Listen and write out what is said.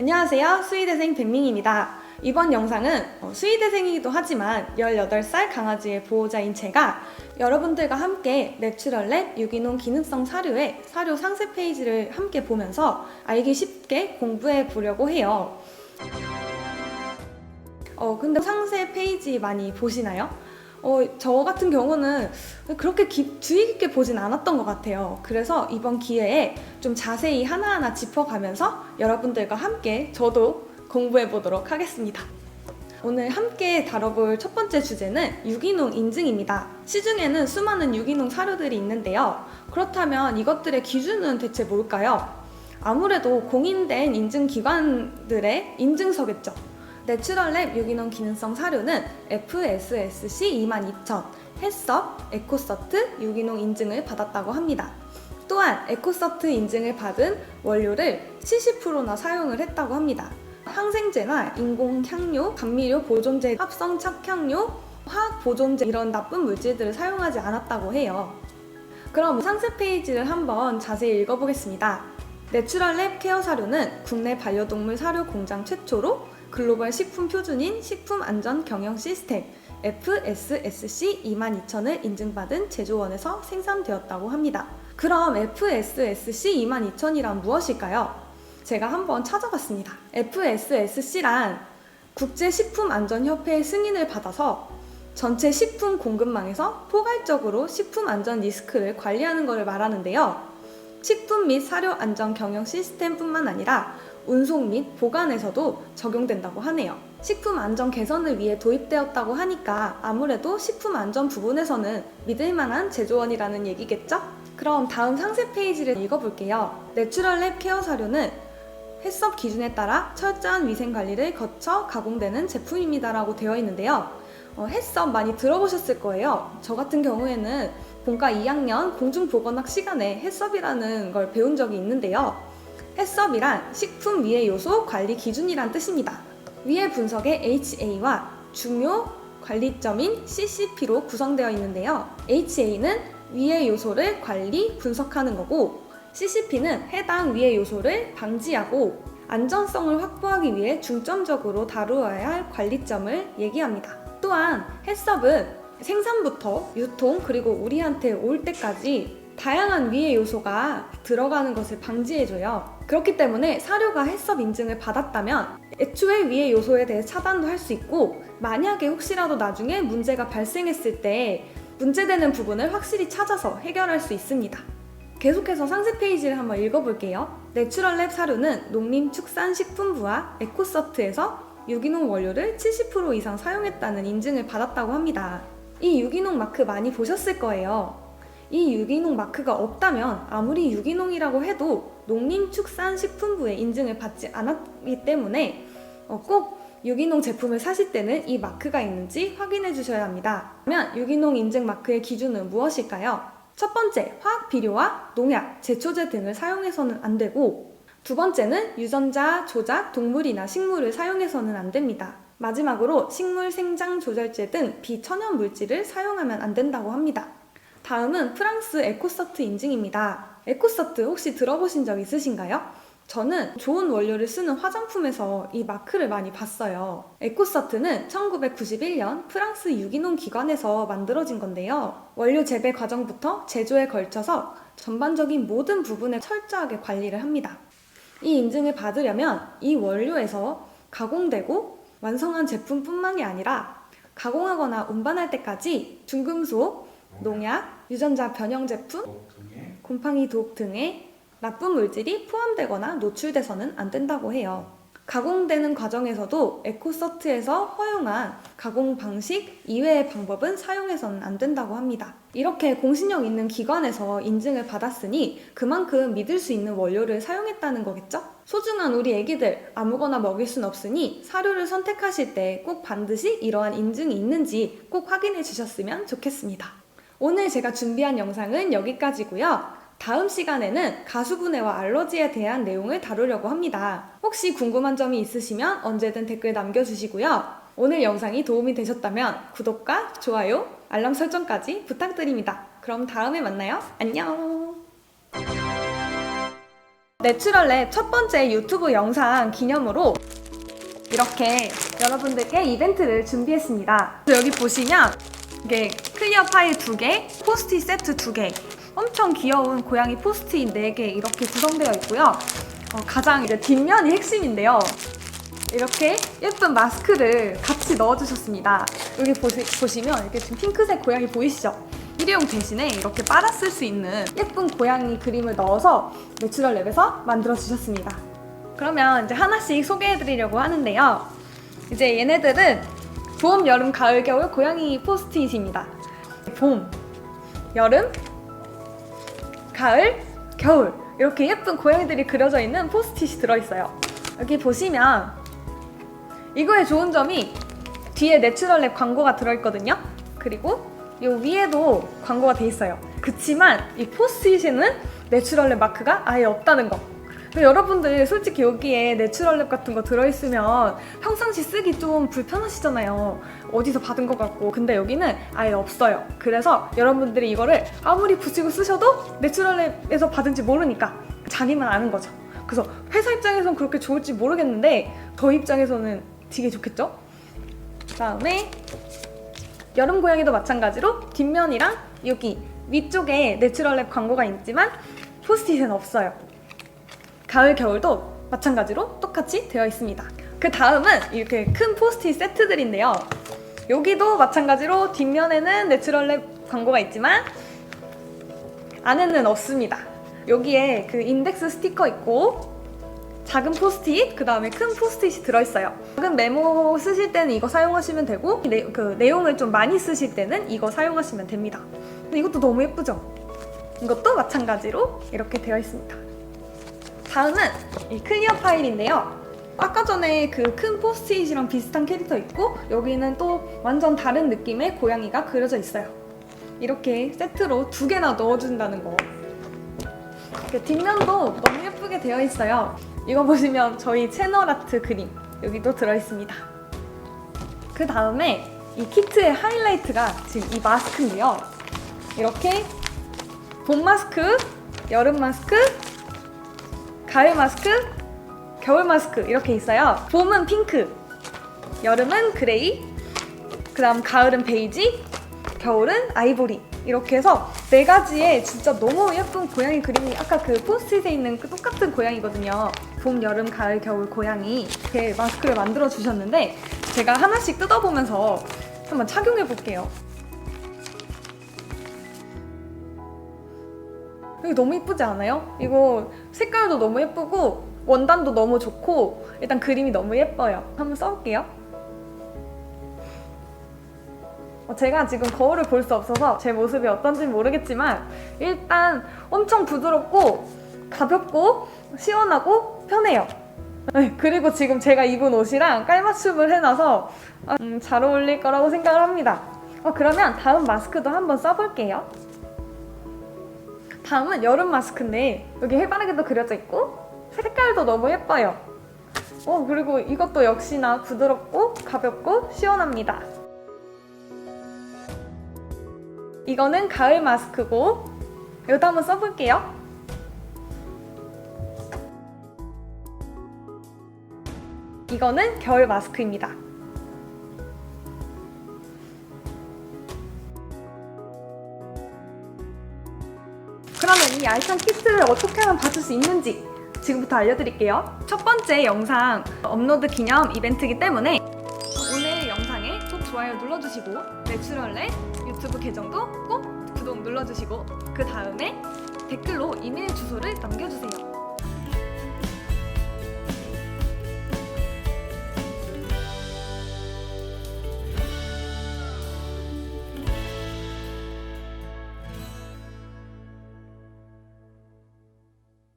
안녕하세요. 수의대생 백민입니다. 이번 영상은 어, 수의대생이기도 하지만 18살 강아지의 보호자인 제가 여러분들과 함께 내추럴랩 유기농 기능성 사료의 사료 상세 페이지를 함께 보면서 알기 쉽게 공부해 보려고 해요. 어, 근데 상세 페이지 많이 보시나요? 어, 저 같은 경우는 그렇게 기- 주의 깊게 보진 않았던 것 같아요. 그래서 이번 기회에 좀 자세히 하나하나 짚어가면서 여러분들과 함께 저도 공부해 보도록 하겠습니다. 오늘 함께 다뤄볼 첫 번째 주제는 유기농 인증입니다. 시중에는 수많은 유기농 사료들이 있는데요. 그렇다면 이것들의 기준은 대체 뭘까요? 아무래도 공인된 인증기관들의 인증서겠죠. 내추럴랩 유기농 기능성 사료는 FSSC 22000, 햇섭, 에코서트 유기농 인증을 받았다고 합니다. 또한 에코서트 인증을 받은 원료를 70%나 사용을 했다고 합니다. 항생제나 인공 향료, 감미료, 보존제, 합성 착향료, 화학 보존제 이런 나쁜 물질들을 사용하지 않았다고 해요. 그럼 상세 페이지를 한번 자세히 읽어보겠습니다. 내추럴랩 케어 사료는 국내 반려동물 사료 공장 최초로 글로벌 식품 표준인 식품 안전 경영 시스템 FSSC 22000을 인증받은 제조원에서 생산되었다고 합니다. 그럼 FSSC 22000이란 무엇일까요? 제가 한번 찾아봤습니다. FSSC란 국제식품안전협회의 승인을 받아서 전체 식품 공급망에서 포괄적으로 식품 안전 리스크를 관리하는 것을 말하는데요. 식품 및 사료 안전 경영 시스템뿐만 아니라 운송 및 보관에서도 적용된다고 하네요. 식품 안전 개선을 위해 도입되었다고 하니까 아무래도 식품 안전 부분에서는 믿을 만한 제조원이라는 얘기겠죠? 그럼 다음 상세 페이지를 읽어볼게요. 내추럴랩 케어 사료는 햇섭 기준에 따라 철저한 위생 관리를 거쳐 가공되는 제품입니다라고 되어 있는데요. 어, 햇섭 많이 들어보셨을 거예요. 저 같은 경우에는 본과 2학년 공중보건학 시간에 햇섭이라는 걸 배운 적이 있는데요. 햇섭이란 식품 위해 요소 관리 기준이란 뜻입니다. 위의 분석에 HA와 중요 관리점인 CCP로 구성되어 있는데요. HA는 위의 요소를 관리, 분석하는 거고 CCP는 해당 위의 요소를 방지하고 안전성을 확보하기 위해 중점적으로 다루어야 할 관리점을 얘기합니다. 또한 햇섭은 생산부터 유통 그리고 우리한테 올 때까지 다양한 위의 요소가 들어가는 것을 방지해줘요. 그렇기 때문에 사료가 햇섭 인증을 받았다면 애초에 위의 요소에 대해 차단도 할 수 있고 만약에 혹시라도 나중에 문제가 발생했을 때 문제되는 부분을 확실히 찾아서 해결할 수 있습니다. 계속해서 상세 페이지를 한번 읽어볼게요. 내추럴랩 사료는 농림축산식품부와 에코서트에서 유기농 원료를 70% 이상 사용했다는 인증을 받았다고 합니다. 이 유기농 마크 많이 보셨을 거예요. 이 유기농 마크가 없다면 아무리 유기농이라고 해도 농림축산식품부의 인증을 받지 않았기 때문에 어, 꼭 유기농 제품을 사실 때는 이 마크가 있는지 확인해 주셔야 합니다. 그러면 유기농 인증 마크의 기준은 무엇일까요? 첫 번째, 화학 비료와 농약, 제초제 등을 사용해서는 안 되고 두 번째는 유전자 조작, 동물이나 식물을 사용해서는 안 됩니다. 마지막으로 식물 생장 조절제 등 비천연 물질을 사용하면 안 된다고 합니다. 다음은 프랑스 에코서트 인증입니다. 에코서트 혹시 들어보신 적 있으신가요? 저는 좋은 원료를 쓰는 화장품에서 이 마크를 많이 봤어요. 에코서트는 1991년 프랑스 유기농 기관에서 만들어진 건데요. 원료 재배 과정부터 제조에 걸쳐서 전반적인 모든 부분을 철저하게 관리를 합니다. 이 인증을 받으려면 이 원료에서 가공되고 완성한 제품뿐만이 아니라 가공하거나 운반할 때까지 중금속, 농약, 유전자 변형 제품, 등의 곰팡이 독 등의 나쁜 물질이 포함되거나 노출돼서는 안 된다고 해요. 가공되는 과정에서도 에코서트에서 허용한 가공 방식 이외의 방법은 사용해서는 안 된다고 합니다. 이렇게 공신력 있는 기관에서 인증을 받았으니 그만큼 믿을 수 있는 원료를 사용했다는 거겠죠? 소중한 우리 애기들 아무거나 먹일 순 없으니 사료를 선택하실 때 꼭 반드시 이러한 인증이 있는지 꼭 확인해 주셨으면 좋겠습니다. 오늘 제가 준비한 영상은 여기까지고요. 다음 시간에는 가수분해와 알러지에 대한 내용을 다루려고 합니다. 혹시 궁금한 점이 있으시면 언제든 댓글 남겨주시고요. 오늘 영상이 도움이 되셨다면 구독과 좋아요, 알람 설정까지 부탁드립니다. 그럼 다음에 만나요. 안녕! 내추럴랩 첫 번째 유튜브 영상 기념으로 이렇게 여러분들께 이벤트를 준비했습니다. 여기 보시면 이게 클리어 파일 2개, 포스트잇 세트 2개, 엄청 귀여운 고양이 포스트잇 4개 이렇게 구성되어 있고요. 어, 가장 이제 뒷면이 핵심인데요. 이렇게 예쁜 마스크를 같이 넣어주셨습니다. 여기 보시, 보시면 이렇게 지금 핑크색 고양이 보이시죠? 일회용 대신에 이렇게 빨아 쓸 수 있는 예쁜 고양이 그림을 넣어서 내추럴 랩에서 만들어 주셨습니다. 그러면 이제 하나씩 소개해 드리려고 하는데요. 이제 얘네들은 봄, 여름, 가을, 겨울 고양이 포스트잇입니다. 봄, 여름, 가을, 겨울 이렇게 예쁜 고양이들이 그려져 있는 포스트잇이 들어있어요. 여기 보시면 이거의 좋은 점이 뒤에 내추럴랩 광고가 들어있거든요. 그리고 이 위에도 광고가 돼 있어요. 그치만 이 포스트잇에는 내추럴랩 마크가 아예 없다는 거. 여러분들 솔직히 여기에 내추럴랩 같은 거 들어있으면 평상시 쓰기 좀 불편하시잖아요. 어디서 받은 것 같고. 근데 여기는 아예 없어요. 그래서 여러분들이 이거를 아무리 붙이고 쓰셔도 내추럴랩에서 받은지 모르니까 자기만 아는 거죠. 그래서 회사 입장에선 그렇게 좋을지 모르겠는데 저희 입장에서는 되게 좋겠죠? 그다음에 여름 고양이도 마찬가지로 뒷면이랑 여기 위쪽에 내추럴랩 광고가 있지만 포스트잇은 없어요. 가을 겨울도 마찬가지로 똑같이 되어 있습니다. 그 다음은 이렇게 큰 포스트잇 세트들인데요. 여기도 마찬가지로 뒷면에는 내추럴랩 광고가 있지만 안에는 없습니다. 여기에 그 인덱스 스티커 있고 작은 포스트잇, 그 다음에 큰 포스트잇이 들어있어요. 작은 메모 쓰실 때는 이거 사용하시면 되고, 내, 그 내용을 좀 많이 쓰실 때는 이거 사용하시면 됩니다. 이것도 너무 예쁘죠? 이것도 마찬가지로 이렇게 되어 있습니다. 다음은 이 클리어 파일인데요. 아까 전에 그 큰 포스트잇이랑 비슷한 캐릭터 있고, 여기는 또 완전 다른 느낌의 고양이가 그려져 있어요. 이렇게 세트로 두 개나 넣어준다는 거. 이렇게 뒷면도 너무 예쁘게 되어 있어요. 이거 보시면 저희 채널 아트 그림 여기도 들어 있습니다. 그 다음에 이 키트의 하이라이트가 지금 이 마스크인데요. 이렇게 봄 마스크, 여름 마스크, 가을 마스크, 겨울 마스크 이렇게 있어요. 봄은 핑크, 여름은 그레이, 그 다음 가을은 베이지, 겨울은 아이보리 이렇게 해서 네 가지의 진짜 너무 예쁜 고양이 그림이 아까 그 포스트잇에 있는 그 똑같은 고양이거든요. 봄, 여름, 가을, 겨울 고양이 이렇게 마스크를 만들어 주셨는데 제가 하나씩 뜯어보면서 한번 착용해 볼게요. 이거 너무 예쁘지 않아요? 이거 색깔도 너무 예쁘고 원단도 너무 좋고 일단 그림이 너무 예뻐요. 한번 써볼게요. 어, 제가 지금 거울을 볼 수 없어서 제 모습이 어떤지 모르겠지만 일단 엄청 부드럽고 가볍고 시원하고 편해요. 네, 그리고 지금 제가 입은 옷이랑 깔맞춤을 해놔서 아, 음, 잘 어울릴 거라고 생각을 합니다. 어, 그러면 다음 마스크도 한번 써볼게요. 다음은 여름 마스크인데 여기 해바라기도 그려져 있고 색깔도 너무 예뻐요. 어, 그리고 이것도 역시나 부드럽고 가볍고 시원합니다. 이거는 가을 마스크고 이것도 한번 써볼게요. 이거는 겨울 마스크입니다. 그러면 이 알찬 키트를 어떻게 하면 받을 수 있는지 지금부터 알려드릴게요. 첫 번째 영상 업로드 기념 이벤트이기 때문에 오늘 영상에 꼭 좋아요 눌러주시고 내추럴의 유튜브 계정도 꼭 구독 눌러주시고 그 다음에 댓글로 이메일 주소를 남겨주세요.